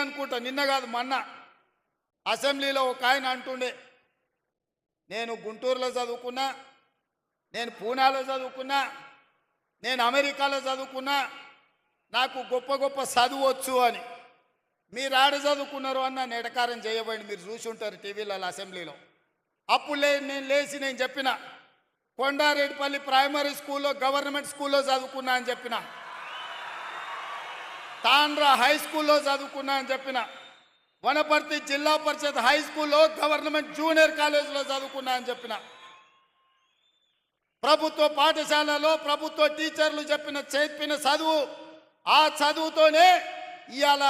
అనుకుంటా. నిన్న కాదు మొన్న. అసెంబ్లీలో ఒక ఆయన అంటుండే నేను గుంటూరులో చదువుకున్నా నేను పూనాలో చదువుకున్నా నేను అమెరికాలో చదువుకున్నా నాకు గొప్ప గొప్ప చదువచ్చు అని. మీరు ఆడ చదువుకున్నారు అన్న నెటకారం చేయబడి మీరు చూసి ఉంటారు టీవీలలో అసెంబ్లీలో. అప్పుడు లే నేను లేచి నేను చెప్పిన కొండారెడ్డిపల్లి ప్రైమరీ స్కూల్లో గవర్నమెంట్ స్కూల్లో చదువుకున్నా అని చెప్పిన. తాండ్రా హై స్కూల్లో చదువుకున్నా అని చెప్పిన. వనపర్తి జిల్లా పరిషత్ హై స్కూల్లో గవర్నమెంట్ జూనియర్ కాలేజీలో చదువుకున్నా అని చెప్పిన. ప్రభుత్వ పాఠశాలలో ప్రభుత్వ టీచర్లు చెప్పిన చెప్పిన చదువు ఆ చదువుతోనే ఇవాళ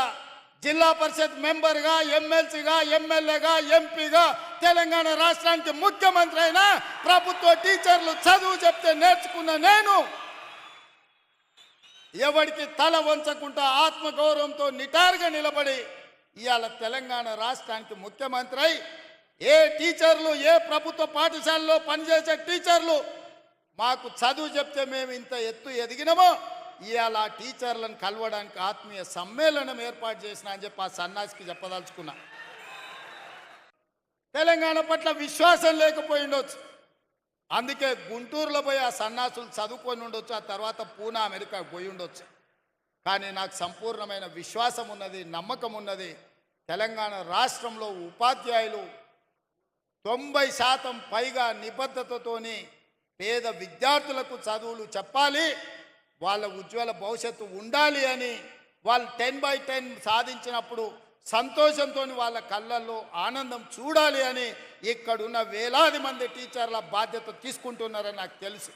జిల్లా పరిషత్ మెంబర్గా ఎమ్మెల్సీగా ఎమ్మెల్యేగా ఎంపీగా తెలంగాణ రాష్ట్రానికి ముఖ్యమంత్రి అయినా ప్రభుత్వ టీచర్లు చదువు చెప్తే నేర్చుకున్న నేను ఎవడికి తల వంచకుండా ఆత్మగౌరవంతో నిటారుగా నిలబడి ఇవాళ తెలంగాణ రాష్ట్రానికి ముఖ్యమంత్రి అయి ఏ టీచర్లు ఏ ప్రభుత్వ పాఠశాలలో పనిచేసే టీచర్లు మాకు చదువు చెప్తే మేము ఇంత ఎత్తు ఎదిగినామో ఇవాళ ఆ టీచర్లను కలవడానికి ఆత్మీయ సమ్మేళనం ఏర్పాటు చేసిన అని చెప్పి ఆ సన్నాసికి చెప్పదలుచుకున్నా. తెలంగాణ పట్ల విశ్వాసం లేకపోయిండొచ్చు అందుకే గుంటూరులో పోయి ఆ సన్నాసులు చదువుకొని ఉండొచ్చు ఆ తర్వాత పూనా అమెరికా పోయి ఉండొచ్చు. కానీ నాకు సంపూర్ణమైన విశ్వాసం ఉన్నది నమ్మకం ఉన్నది తెలంగాణ రాష్ట్రంలో ఉపాధ్యాయులు తొంభై శాతం పైగా నిబద్ధతతోని పేద విద్యార్థులకు చదువులు చెప్పాలి వాళ్ళ ఉజ్వల భవిష్యత్తు ఉండాలి అని వాళ్ళు టెన్ బై టెన్ సాధించినప్పుడు సంతోషంతో వాళ్ళ కళ్ళల్లో ఆనందం చూడాలి అని ఇక్కడున్న వేలాది మంది టీచర్ల బాధ్యత తీసుకుంటున్నారని నాకు తెలుసు.